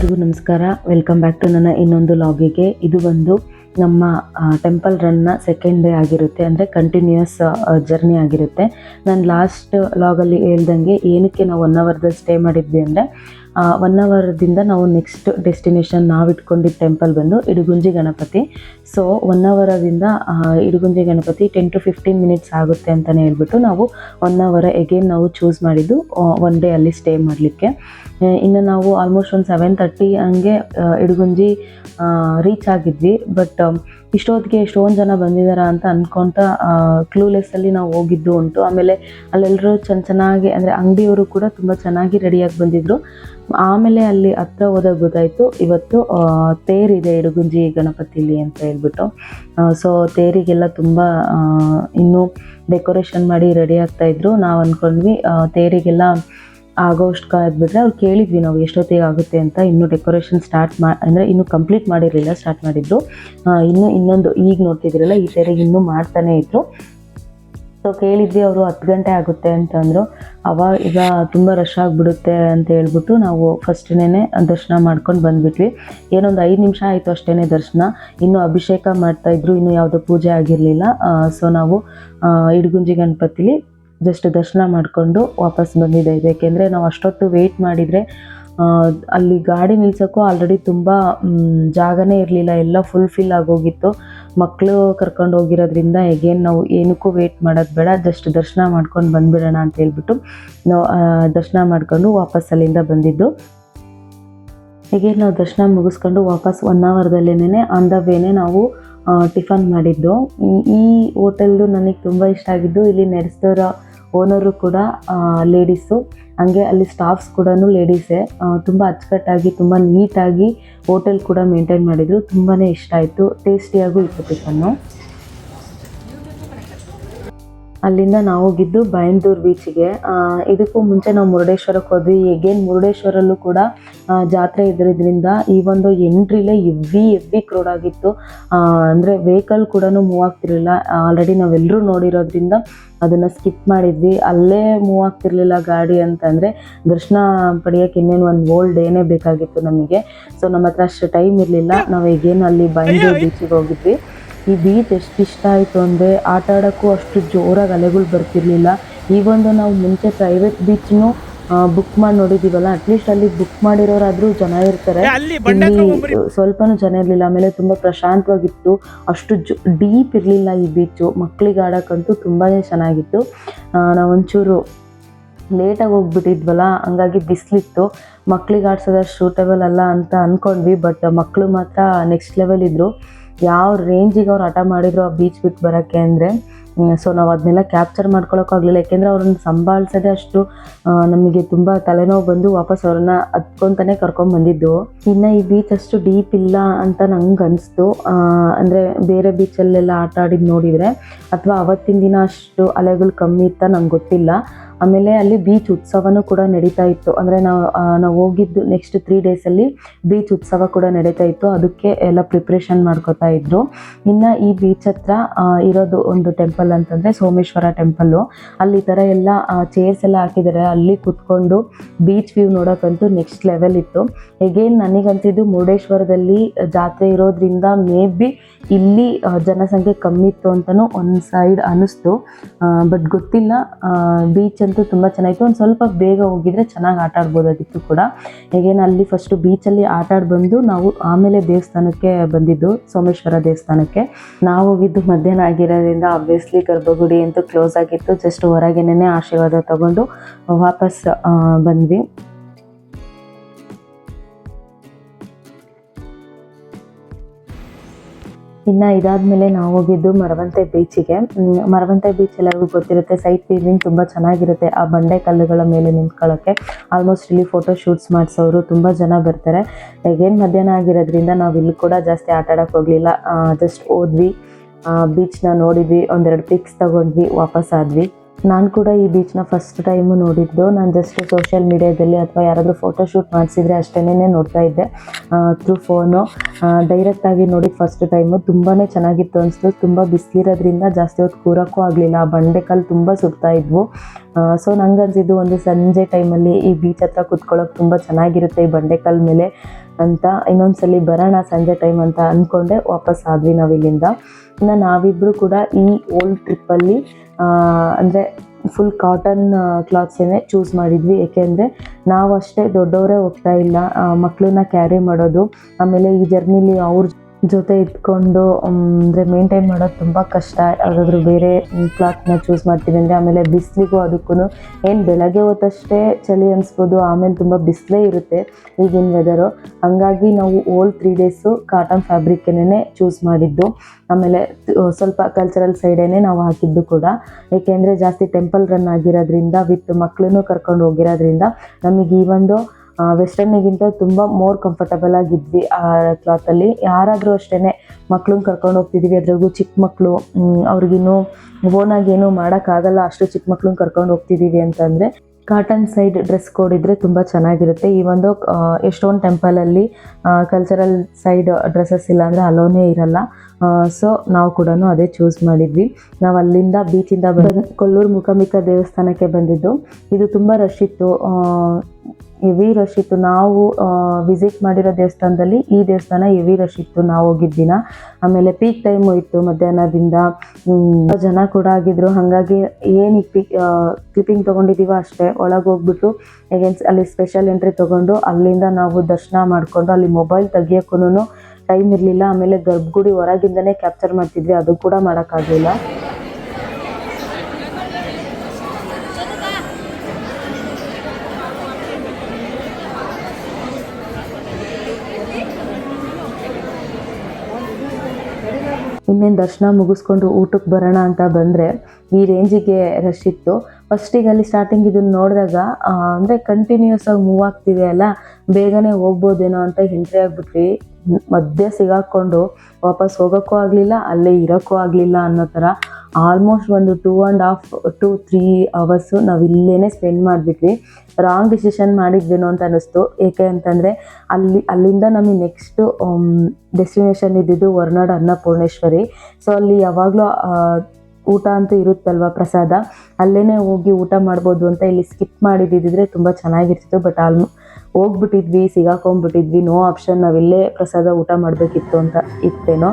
ಎಲ್ರಿಗೂ ನಮಸ್ಕಾರ. Welcome back to ನನ್ನ ಇನ್ನೊಂದು ಲಾಗಿಗೆ ಇದು ಬಂದು ನಮ್ಮ ಟೆಂಪಲ್ ರನ್ನ ಸೆಕೆಂಡ್ ಡೇ ಆಗಿರುತ್ತೆ, ಅಂದರೆ ಕಂಟಿನ್ಯೂಯಸ್ ಜರ್ನಿ ಆಗಿರುತ್ತೆ. ನಾನು ಲಾಸ್ಟ್ ಲಾಗಲ್ಲಿ ಹೇಳ್ದಂಗೆ ಏನಕ್ಕೆ ನಾವು ಒನ್ ಅವರ್ದಲ್ಲಿ ಸ್ಟೇ ಮಾಡಿದ್ವಿ ಅಂದರೆ ಒನ್ ಅವರ್ದಿಂದ ನಾವು ನೆಕ್ಸ್ಟ್ ಡೆಸ್ಟಿನೇಷನ್ ನಾವು ಇಟ್ಕೊಂಡಿದ್ದ ಟೆಂಪಲ್ ಬಂದು Idagunji Ganapati. So one ಅವರದಿಂದ Idagunji Ganapati ten to fifteen minutes ಆಗುತ್ತೆ ಅಂತಲೇ ಹೇಳ್ಬಿಟ್ಟು ನಾವು ಒನ್ ಅವರ್ ಎಗೇನ್ ನಾವು ಚೂಸ್ ಮಾಡಿದ್ದು ಒನ್ ಡೇ ಅಲ್ಲಿ ಸ್ಟೇ ಮಾಡಲಿಕ್ಕೆ. ಇನ್ನು ನಾವು ಆಲ್ಮೋಸ್ಟ್ ಒಂದು ಸೆವೆನ್ ತರ್ಟಿ ಹಂಗೆ ಇಡಗುಂಜಿ ರೀಚ್ ಆಗಿದ್ವಿ ಬಟ್ ಇಷ್ಟೊತ್ತಿಗೆ ಎಷ್ಟೊಂದು ಜನ ಬಂದಿದ್ದಾರೆ ಅಂತ ಅಂದ್ಕೊತ ಕ್ಲೂಲೆಸ್ಸಲ್ಲಿ ನಾವು ಹೋಗಿದ್ದು ಉಂಟು. ಆಮೇಲೆ ಅಲ್ಲೆಲ್ಲರೂ ಚೆನ್ನ ಚೆನ್ನಾಗಿ, ಅಂದರೆ ಅಂಗಡಿಯವರು ಕೂಡ ತುಂಬ ಚೆನ್ನಾಗಿ ರೆಡಿಯಾಗಿ ಬಂದಿದ್ದರು ಆಮೇಲೆ ಅಲ್ಲಿ ಹತ್ರ ಹೋದಾಗ ಗೊತ್ತಾಯಿತು, ಇವತ್ತು ತೇರಿದೆ ಇಡಗುಂಜಿ ಗಣಪತಿಲಿ ಅಂತ ಹೇಳ್ಬಿಟ್ಟು. ಸೊ ತೇರಿಗೆಲ್ಲ ತುಂಬ ಇನ್ನೂ ಡೆಕೋರೇಷನ್ ಮಾಡಿ ರೆಡಿ ಆಗ್ತಾ ಇದ್ರು. ನಾವು ಅಂದ್ಕೊಂಡ್ವಿ ತೇರಿಗೆಲ್ಲ ಆಗೋಷ್ಟು ಕಾದ್ಬಿಟ್ರೆ ಅವ್ರು ಕೇಳಿದ್ವಿ ನಾವು ಎಷ್ಟೊತ್ತಿಗೆ ಆಗುತ್ತೆ ಅಂತ. ಇನ್ನೂ ಡೆಕೋರೇಷನ್ ಸ್ಟಾರ್ಟ್ ಮಾ ಅಂದರೆ ಇನ್ನೂ ಕಂಪ್ಲೀಟ್ ಮಾಡಿರಲಿಲ್ಲ ಸ್ಟಾರ್ಟ್ ಮಾಡಿದ್ರು ಆ, ಇನ್ನು ಇನ್ನೊಂದು ಈಗ ನೋಡ್ತಿದ್ರಲ್ಲ ಈ ಥರ ಇನ್ನೂ ಮಾಡ್ತಾನೆ ಇದ್ರು. ಸೊ ಕೇಳಿದ್ವಿ ಅವರು ಹತ್ತು ಗಂಟೆ ಆಗುತ್ತೆ ಅಂತಂದರು ಅವಾಗ ಈಗ ತುಂಬ ರಶ್ ಆಗಿಬಿಡುತ್ತೆ ಅಂತ ಹೇಳ್ಬಿಟ್ಟು ನಾವು ಫಸ್ಟ್ನೇ ದರ್ಶನ ಮಾಡ್ಕೊಂಡು ಬಂದ್ಬಿಟ್ವಿ. ಏನೊಂದು ಐದು ನಿಮಿಷ ಆಯಿತು ಅಷ್ಟೇ ದರ್ಶನ. ಇನ್ನು ಅಭಿಷೇಕ ಮಾಡ್ತಾಯಿದ್ರು ಇನ್ನೂ ಯಾವುದೋ ಪೂಜೆ ಆಗಿರಲಿಲ್ಲ. ಸೊ ನಾವು ಇಡಗುಂಜಿ ಗಣಪತಿಲಿ ಜಸ್ಟ್ ದರ್ಶನ ಮಾಡಿಕೊಂಡು ವಾಪಸ್ ಬಂದಿದ್ದೆ ಏಕೆಂದರೆ ನಾವು ಅಷ್ಟೊತ್ತು ವೆಯ್ಟ್ ಮಾಡಿದರೆ ಅಲ್ಲಿ ಗಾಡಿ ನಿಲ್ಸೋಕ್ಕೂ ಆಲ್ರೆಡಿ ತುಂಬ ಜಾಗನೇ ಇರಲಿಲ್ಲ. ಎಲ್ಲ ಫುಲ್ ಫಿಲ್ ಆಗೋಗಿತ್ತು. ಮಕ್ಕಳು ಕರ್ಕೊಂಡು ಹೋಗಿರೋದ್ರಿಂದ ಎಗೇನ್ ನಾವು ಏನಕ್ಕೂ ವೆಯ್ಟ್ ಮಾಡೋದು ಬೇಡ. ಜಸ್ಟ್ ದರ್ಶನ ಮಾಡ್ಕೊಂಡು ಬಂದುಬಿಡೋಣ ಅಂತ ಹೇಳ್ಬಿಟ್ಟು ನಾವು ದರ್ಶನ ಮಾಡ್ಕೊಂಡು ವಾಪಸ್ ಅಲ್ಲಿಂದ ಬಂದಿದ್ದು. ಹೀಗೆ ನಾವು ದರ್ಶನ ಮುಗಿಸ್ಕೊಂಡು ವಾಪಸ್ ಒನ್ ಅವರ್ದಲ್ಲೇನೆ ಆನ್ ದ ವೇನೆ ನಾವು ಟಿಫನ್ ಮಾಡಿದ್ದು. ಈ ಹೋಟೆಲ್ದು ನನಗೆ ತುಂಬ ಇಷ್ಟ ಆಗಿದ್ದು ಇಲ್ಲಿ ನಡೆಸಿದವರ ಓನರು ಕೂಡ ಲೇಡೀಸು. ಹಂಗೆ ಅಲ್ಲಿ ಸ್ಟಾಫ್ಸ್ ಕೂಡ ಲೇಡೀಸೇ. ತುಂಬ ಅಚ್ಚುಕಟ್ಟಾಗಿ, ತುಂಬ ನೀಟಾಗಿ ಹೋಟೆಲ್ ಕೂಡ ಮೇಂಟೈನ್ ಮಾಡಿದರು. ತುಂಬಾ ಇಷ್ಟ ಆಯಿತು. ಟೇಸ್ಟಿಯಾಗೂ ಇತ್ತು ಟಿಫನ್ನು. ಅಲ್ಲಿಂದ ನಾವು ಹೋಗಿದ್ದು ಬೈಂದೂರ್ ಬೀಚಿಗೆ ಇದಕ್ಕೂ ಮುಂಚೆ ನಾವು ಮುರುಡೇಶ್ವರಕ್ಕೆ ಹೋದ್ವಿ. ಎಗೇನ್ ಮುರುಡೇಶ್ವರಲ್ಲೂ ಕೂಡ ಜಾತ್ರೆ ಇದ್ದಿದ್ದರಿಂದ ಈ ಒಂದು ಎಂಟ್ರಿಲೇ ಎವ್ವಿ ಎವ್ವಿ ಕ್ರೌಡ್ ಆಗಿತ್ತು. ಅಂದರೆ ವೆಹಿಕಲ್ ಕೂಡ ಮೂವ್ ಆಗ್ತಿರಲಿಲ್ಲ. ಆಲ್ರೆಡಿ ನಾವೆಲ್ಲರೂ ನೋಡಿರೋದ್ರಿಂದ ಅದನ್ನು ಸ್ಕಿಪ್ ಮಾಡಿದ್ವಿ. ಅಲ್ಲೇ ಮೂವ್ ಆಗ್ತಿರ್ಲಿಲ್ಲ ಗಾಡಿ ಅಂತಂದರೆ ದರ್ಶನ ಪಡೆಯೋಕ್ಕೆ ಇನ್ನೇನು ಒಂದು ಓಲ್ಡ್ ಡೇನೇ ಬೇಕಾಗಿತ್ತು ನಮಗೆ. ಸೊ ನಮ್ಮ ಹತ್ರ ಅಷ್ಟು ಟೈಮ್ ಇರಲಿಲ್ಲ. ನಾವು ಈಗೇನು ಅಲ್ಲಿ ಬೈಂದೂರು ಬೀಚಿಗೆ ಹೋಗಿದ್ವಿ. ಈ ಬೀಚ್ ಎಷ್ಟು ಇಷ್ಟ ಆಯಿತು ಅಂದರೆ ಆಟ ಆಡೋಕ್ಕೂ ಅಷ್ಟು ಜೋರಾಗಿ ಅಲೆಗಳು ಬರ್ತಿರ್ಲಿಲ್ಲ. ಈ ಒಂದು ನಾವು ಮುಂಚೆ ಪ್ರೈವೇಟ್ ಬೀಚ್ನು ಬುಕ್ ಮಾಡಿ ನೋಡಿದ್ದೀವಲ್ಲ ಅಟ್ಲೀಸ್ಟ್ ಅಲ್ಲಿ ಬುಕ್ ಮಾಡಿರೋರಾದರೂ ಜನ ಇರ್ತಾರೆ. ಇಲ್ಲಿ ಸ್ವಲ್ಪನೂ ಜನ ಇರಲಿಲ್ಲ ಆಮೇಲೆ ತುಂಬ ಪ್ರಶಾಂತವಾಗಿತ್ತು. ಅಷ್ಟು ಜೊ ಡೀಪ್ ಇರಲಿಲ್ಲ ಈ ಬೀಚು ಮಕ್ಕಳಿಗೆ ಆಡೋಕ್ಕಂತೂ ತುಂಬಾ ಚೆನ್ನಾಗಿತ್ತು. ನಾವು ನಾವೊಂಚೂರು ಲೇಟಾಗಿ ಹೋಗ್ಬಿಟ್ಟಿದ್ವಲ್ಲ ಹಂಗಾಗಿ ಬಿಸಿಲಿತ್ತು. ಮಕ್ಳಿಗೆ ಆಡ್ಸೋದಷ್ಟು ಸೂಟಬಲ್ ಅಲ್ಲ ಅಂತ ಅಂದ್ಕೊಂಡ್ವಿ ಬಟ್ ಮಕ್ಕಳು ಮಾತ್ರ ನೆಕ್ಸ್ಟ್ ಲೆವೆಲ್ ಇದ್ದರು ಯಾವ ರೇಂಜಿಗೆ ಅವ್ರು ಹಠ ಮಾಡಿದ್ರು ಆ ಬೀಚ್ ಬಿಟ್ಟು ಬರೋಕ್ಕೆ ಅಂದರೆ ಸೊ ನಾವು ಅದನ್ನೆಲ್ಲ ಕ್ಯಾಪ್ಚರ್ ಮಾಡ್ಕೊಳೋಕ್ಕಾಗಲಿಲ್ಲ ಯಾಕೆಂದರೆ ಅವ್ರನ್ನ ಸಂಭಾಳಿಸೋದೇ ಅಷ್ಟು ನಮಗೆ ತುಂಬ ತಲೆನೋವು ಬಂದು ವಾಪಸ್ ಅವ್ರನ್ನ ಹತ್ಕೊಂತಾನೆ ಕರ್ಕೊಂಬಂದಿದ್ದು ಇನ್ನು ಈ ಬೀಚ್ ಅಷ್ಟು ಡೀಪ್ ಇಲ್ಲ ಅಂತ ನಂಗೆ ಅನಿಸ್ತು. ಅಂದರೆ ಬೇರೆ ಬೀಚಲ್ಲೆಲ್ಲ ಆಟ ಆಡಿದ್ದು ನೋಡಿದರೆ, ಅಥವಾ ಅವತ್ತಿನ ದಿನ ಅಷ್ಟು ಅಲೆಗಳು ಕಮ್ಮಿ ಇತ್ತ ನಂಗೆ ಗೊತ್ತಿಲ್ಲ. ಆಮೇಲೆ ಅಲ್ಲಿ ಬೀಚ್ ಉತ್ಸವನೂ ಕೂಡ ನಡೀತಾ ಇತ್ತು. ಅಂದರೆ ನಾವು ನಾವು ಹೋಗಿದ್ದು ನೆಕ್ಸ್ಟ್ ತ್ರೀ ಡೇಸಲ್ಲಿ ಬೀಚ್ ಉತ್ಸವ ಕೂಡ ನಡೀತಾ ಇತ್ತು. ಅದಕ್ಕೆ ಎಲ್ಲ ಪ್ರಿಪ್ರೇಷನ್ ಮಾಡ್ಕೋತಾ ಇದ್ರು. ಇನ್ನು ಈ ಬೀಚ್ ಹತ್ರ ಇರೋದು ಒಂದು ಟೆಂಪಲ್ ಅಂತಂದರೆ ಸೋಮೇಶ್ವರ ಟೆಂಪಲ್ಲು ಅಲ್ಲಿ ಈ ಥರ ಎಲ್ಲ ಚೇರ್ಸ್ ಎಲ್ಲ ಹಾಕಿದ್ದಾರೆ. ಅಲ್ಲಿ ಕುತ್ಕೊಂಡು ಬೀಚ್ ವ್ಯೂ ನೋಡೋಕ್ಕಂತೂ ನೆಕ್ಸ್ಟ್ ಲೆವೆಲ್ ಇತ್ತು. ಎಗೇನ್ ನನಗಂತಿದ್ದು ಮುರುಡೇಶ್ವರದಲ್ಲಿ ಜಾತ್ರೆ ಇರೋದ್ರಿಂದ ಮೇ ಬಿ ಇಲ್ಲಿ ಜನಸಂಖ್ಯೆ ಕಮ್ಮಿ ಇತ್ತು ಅಂತಲೂ ಒಂದು ಸೈಡ್ ಅನ್ನಿಸ್ತು ಬಟ್ ಗೊತ್ತಿಲ್ಲ ಬೀಚ್ ಅಂತೂ ತುಂಬ ಚೆನ್ನಾಗಿತ್ತು. ಒಂದು ಸ್ವಲ್ಪ ಬೇಗ ಹೋಗಿದ್ರೆ ಚೆನ್ನಾಗಿ ಆಟ ಆಡ್ಬೋದಾಗಿತ್ತು ಕೂಡ. ಹೇಗೇನು ಅಲ್ಲಿ ಫಸ್ಟು ಬೀಚಲ್ಲಿ ಆಟ ಆಡಿ ಬಂದು ನಾವು ಆಮೇಲೆ ದೇವಸ್ಥಾನಕ್ಕೆ ಬಂದಿದ್ದು, ಸೋಮೇಶ್ವರ ದೇವಸ್ಥಾನಕ್ಕೆ. ನಾವು ಹೋಗಿದ್ದು ಮಧ್ಯಾಹ್ನ ಆಗಿರೋದ್ರಿಂದ ಆಬ್ವಿಯಸ್ಲಿ ಗರ್ಭಗುಡಿ ಅಂತೂ ಕ್ಲೋಸ್ ಆಗಿತ್ತು. ಜಸ್ಟ್ ಹೊರಗೇನೆ ಆಶೀರ್ವಾದ ತಗೊಂಡು ವಾಪಸ್ ಬಂದ್ವಿ. ಇನ್ನು ಇದಾದ್ಮೇಲೆ ನಾವು ಹೋಗಿದ್ದು ಮರವಂತೆ ಬೀಚಿಗೆ. ಮರವಂತೆ ಬೀಚ್ ಎಲ್ಲರಿಗೂ ಗೊತ್ತಿರುತ್ತೆ, ಸೈಟ್ ಫೀಲಿಂಗ್ ತುಂಬ ಚೆನ್ನಾಗಿರುತ್ತೆ ಆ ಬಂಡೆ ಕಲ್ಲುಗಳ ಮೇಲೆ ನಿಂತ್ಕೊಳ್ಳೋಕ್ಕೆ ಆಲ್ಮೋಸ್ಟ್ ಇಲ್ಲಿ ಫೋಟೋ ಶೂಟ್ಸ್ ಮಾಡಿಸೋರು ತುಂಬ ಜನ ಬರ್ತಾರೆ. ಏನು ಮಧ್ಯಾಹ್ನ ಆಗಿರೋದ್ರಿಂದ ನಾವು ಇಲ್ಲಿ ಕೂಡ ಜಾಸ್ತಿ ಆಟ ಆಡೋಕ್ಕೆ ಹೋಗಲಿಲ್ಲ. ಜಸ್ಟ್ ಹೋದ್ವಿ. ಬೀಚ್ನ ನೋಡಿದ್ವಿ, ಒಂದೆರಡು ಪಿಕ್ಸ್ ತಗೊಂಡ್ವಿ, ವಾಪಸ್ ಆದ್ವಿ. ನಾನು ಕೂಡ ಈ ಬೀಚ್ನ ಫಸ್ಟ್ ಟೈಮು ನೋಡಿದ್ದು. ನಾನು ಜಸ್ಟ್ ಸೋಷಿಯಲ್ ಮೀಡಿಯಾದಲ್ಲಿ ಅಥವಾ ಯಾರಾದರೂ ಫೋಟೋ ಶೂಟ್ ಮಾಡಿಸಿದ್ರೆ ಅಷ್ಟೇ ನೋಡ್ತಾ ಇದ್ದೆ. ಥ್ರೂ ಫೋನು ಡೈರೆಕ್ಟಾಗಿ ನೋಡಿದ ಫಸ್ಟ್ ಟೈಮು ತುಂಬಾ ಚೆನ್ನಾಗಿತ್ತು ಅನಿಸ್ತು. ತುಂಬ ಬಿಸಿಲಿರೋದ್ರಿಂದ ಜಾಸ್ತಿ ಹೊತ್ತು ಕೂರೋಕ್ಕೂ ಆಗಲಿಲ್ಲ. ಆ ಬಂಡೆಕಲ್ಲು ತುಂಬ ಸುಡ್ತಾ ಇದ್ವು. ಸೊ ನಂಗೆ ಅನ್ಸಿದ್ದು ಒಂದು ಸಂಜೆ ಟೈಮಲ್ಲಿ ಈ ಬೀಚ್ ಹತ್ರ ಕುತ್ಕೊಳ್ಳೋಕೆ ತುಂಬ ಚೆನ್ನಾಗಿರುತ್ತೆ ಈ ಬಂಡೆಕಲ್ ಮೇಲೆ ಅಂತ. ಇನ್ನೊಂದ್ಸಲಿ ಬರೋಣ ಸಂಜೆ ಟೈಮ್ ಅಂತ ಅಂದ್ಕೊಂಡೆ ವಾಪಸ್ ಆದ್ವಿ ನಾವು ಇಲ್ಲಿಂದ ಇನ್ನು ನಾವಿಬ್ಬರು ಕೂಡ ಈ ಓಲ್ಡ್ ಟ್ರಿಪ್ಪಲ್ಲಿ ಅಂದರೆ ಫುಲ್ ಕಾಟನ್ ಕ್ಲಾತ್ಸೇನೆ ಚೂಸ್ ಮಾಡಿದ್ವಿ. ಏಕೆಂದರೆ ನಾವು ಅಷ್ಟೇ ದೊಡ್ಡವರೇ ಹೋಗ್ತಾ ಇಲ್ಲ. ಮಕ್ಕಳನ್ನ ಕ್ಯಾರಿ ಮಾಡೋದು, ಆಮೇಲೆ ಈ ಜರ್ನಿಲಿ ಅವ್ರ ಜೊತೆ ಇದ್ಕೊಂಡು ಅಂದರೆ ಮೇಂಟೈನ್ ಮಾಡೋದು ತುಂಬ ಕಷ್ಟ. ಯಾವುದಾದ್ರೂ ಬೇರೆ ಕ್ಲಾತ್ನ ಚೂಸ್ ಮಾಡ್ತೀವಿ ಅಂದರೆ ಆಮೇಲೆ ಬಿಸಿಲಿಗೂ ಅದಕ್ಕೂ ಏನು ಬೆಳಗ್ಗೆ ಹೊತ್ತಷ್ಟೇ ಚಳಿ ಅನಿಸ್ಬೋದು, ಆಮೇಲೆ ತುಂಬ ಬಿಸಿಲೇ ಇರುತ್ತೆ ಈಗಿನ ವೆದರು ಹಂಗಾಗಿ ನಾವು ಓಲ್ ತ್ರೀ ಡೇಸು ಕಾಟನ್ ಫ್ಯಾಬ್ರಿಕ್ಕೇನೆ ಚೂಸ್ ಮಾಡಿದ್ದು. ಆಮೇಲೆ ಸ್ವಲ್ಪ ಕಲ್ಚರಲ್ ಸೈಡೇನೆ ನಾವು ಹಾಕಿದ್ದು ಕೂಡ. ಏಕೆಂದರೆ ಜಾಸ್ತಿ ಟೆಂಪಲ್ ರನ್ ಆಗಿರೋದ್ರಿಂದ ವಿತ್ ಮಕ್ಕಳನ್ನು ಕರ್ಕೊಂಡು ಹೋಗಿರೋದ್ರಿಂದ ನಮಗೆ ಈ ಒಂದು ವೆಸ್ಟರ್ನಿಗಿಂತ ತುಂಬ ಮೋರ್ ಕಂಫರ್ಟಬಲ್ ಆಗಿದ್ವಿ ಆ ಕ್ಲಾತಲ್ಲಿ ಯಾರಾದರೂ ಅಷ್ಟೇ ಮಕ್ಳನ್ನ ಕರ್ಕೊಂಡು ಹೋಗ್ತಿದೀವಿ. ಅದ್ರಾಗೂ ಚಿಕ್ಕ ಮಕ್ಕಳು ಅವ್ರಿಗಿನ್ನೂ ಓನಾಗಿ ಏನೂ ಮಾಡೋಕ್ಕಾಗಲ್ಲ. ಅಷ್ಟು ಚಿಕ್ಕ ಮಕ್ಳನ್ನ ಕರ್ಕೊಂಡು ಹೋಗ್ತಿದ್ದೀವಿ ಅಂತಂದರೆ ಕಾಟನ್ ಸೈಡ್ ಡ್ರೆಸ್ ಕೋಡ್ ಇದ್ದರೆ ತುಂಬ ಚೆನ್ನಾಗಿರುತ್ತೆ. ಈ ಒಂದು ಎಷ್ಟೊಂದು ಟೆಂಪಲಲ್ಲಿ ಕಲ್ಚರಲ್ ಸೈಡ್ ಡ್ರೆಸ್ಸಸ್ ಇಲ್ಲ ಅಂದರೆ ಅಲೋನೇ ಇರಲ್ಲ. ಸೊ ನಾವು ಕೂಡ ಅದೇ ಚೂಸ್ ಮಾಡಿದ್ವಿ. ನಾವು ಅಲ್ಲಿಂದ ಬೀಚಿಂದ ಬಂದು ಕೊಲ್ಲೂರು ಮುಖಾಂಬಿಕಾ ದೇವಸ್ಥಾನಕ್ಕೆ ಬಂದಿದ್ದು. ಇದು ತುಂಬ ರಶ್ ಇತ್ತು. ಹೆವಿ ರಶ್ ಇತ್ತು ನಾವು ವಿಸಿಟ್ ಮಾಡಿರೋ ದೇವಸ್ಥಾನದಲ್ಲಿ ಈ ದೇವಸ್ಥಾನ ಹೆವಿ ರಶ್ ಇತ್ತು ನಾವು ಹೋಗಿದ್ದ ದಿನ ಆಮೇಲೆ ಪೀಕ್ ಟೈಮು ಇತ್ತು ಮಧ್ಯಾಹ್ನದಿಂದ. ಜನ ಕೂಡ ಆಗಿದ್ರು. ಹಾಗಾಗಿ ಏನು ಪಿಕ್ ಕ್ಲಿಪ್ಪಿಂಗ್ ತೊಗೊಂಡಿದ್ದೀವೋ ಅಷ್ಟೇ. ಒಳಗೆ ಹೋಗ್ಬಿಟ್ಟು ಎಗೇನ್ಸ್ ಅಲ್ಲಿ ಸ್ಪೆಷಲ್ ಎಂಟ್ರಿ ತೊಗೊಂಡು ಅಲ್ಲಿಂದ ನಾವು ದರ್ಶನ ಮಾಡಿಕೊಂಡು ಅಲ್ಲಿ ಮೊಬೈಲ್ ತೆಗಿಯೋಕ್ಕೂ ಟೈಮ್ ಇರಲಿಲ್ಲ. ಆಮೇಲೆ ಗರ್ಭಗುಡಿ ಹೊರಗಿಂದನೇ ಕ್ಯಾಪ್ಚರ್ ಮಾಡ್ತಿದ್ವಿ. ಅದು ಕೂಡ ಮಾಡೋಕ್ಕಾಗಲಿಲ್ಲ. ಇನ್ನೇನು ದರ್ಶನ ಮುಗಿಸ್ಕೊಂಡು ಊಟಕ್ಕೆ ಬರೋಣ ಅಂತ ಬಂದರೆ ಈ ರೇಂಜಿಗೆ ರಶ್ ಇತ್ತು. ಫಸ್ಟಿಗೆ ಅಲ್ಲಿ ಸ್ಟಾರ್ಟಿಂಗ್ ಇದನ್ನು ನೋಡಿದಾಗ ಅಂದರೆ ಕಂಟಿನ್ಯೂಸ್ ಆಗಿ ಮೂವ್ ಆಗ್ತಿದೆ ಅಲ್ಲ, ಬೇಗನೆ ಹೋಗ್ಬೋದೇನೋ ಅಂತ ಎಂಟ್ರಿ ಆಗಿಬಿಟ್ವಿ. ಮಧ್ಯೆ ಸಿಗಾಕ್ಕೊಂಡು ವಾಪಸ್ ಹೋಗೋಕ್ಕೂ ಆಗಲಿಲ್ಲ, ಅಲ್ಲೇ ಇರೋಕ್ಕೂ ಆಗಲಿಲ್ಲ ಅನ್ನೋ ಥರ ಆಲ್ಮೋಸ್ಟ್ ಒಂದು two and half to three hours ನಾವು ಇಲ್ಲೇ ಸ್ಪೆಂಡ್ ಮಾಡಿಬಿಟ್ವಿ. ರಾಂಗ್ ಡಿಸಿಷನ್ ಮಾಡಿದ್ವೇನೋ ಅಂತ ಅನ್ನಿಸ್ತು. ಏಕೆ ಅಂತಂದರೆ ಅಲ್ಲಿ, ಅಲ್ಲಿಂದ ನಮಗೆ ನೆಕ್ಸ್ಟು ಡೆಸ್ಟಿನೇಷನ್ ಇದ್ದಿದ್ದು ಹೊರನಾಡು ಅನ್ನಪೂರ್ಣೇಶ್ವರಿ. ಸೊ ಅಲ್ಲಿ ಯಾವಾಗಲೂ ಊಟ ಅಂತೂ ಇರುತ್ತಲ್ವ ಪ್ರಸಾದ? ಅಲ್ಲೇ ಹೋಗಿ ಊಟ ಮಾಡ್ಬೋದು ಅಂತ ಇಲ್ಲಿ ಸ್ಕಿಪ್ ಮಾಡಿದ್ದಿದ್ರೆ ತುಂಬ ಚೆನ್ನಾಗಿರ್ತಿತ್ತು. ಬಟ್ ಆಲ್ಮೋ, ಹೋಗ್ಬಿಟ್ಟಿದ್ವಿ, ಸಿಗಾಕೊಂಡ್ಬಿಟ್ಟಿದ್ವಿ. ನೋ ಆಪ್ಷನ್ ನಾವಿಲ್ಲೇ ಪ್ರಸಾದ ಊಟ ಮಾಡಬೇಕಿತ್ತು ಅಂತ ಇತ್ತೇನೋ.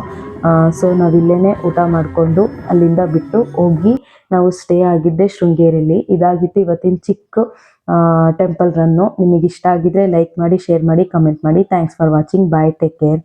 ಸೊ ನಾವಿಲ್ಲೇ ಊಟ ಮಾಡಿಕೊಂಡು ಅಲ್ಲಿಂದ ಬಿಟ್ಟು ಹೋಗಿ ನಾವು ಸ್ಟೇ ಆಗಿದ್ದೆ ಶೃಂಗೇರಿಯಲ್ಲಿ ಇದಾಗಿತ್ತು ಇವತ್ತಿನ ಚಿಕ್ಕ ಟೆಂಪಲ್ ರನ್ನು ನಿಮಗೆ ಇಷ್ಟ ಆಗಿದ್ರೆ ಲೈಕ್ ಮಾಡಿ ಶೇರ್ ಮಾಡಿ ಕಮೆಂಟ್ ಮಾಡಿ. Thanks for watching bye take care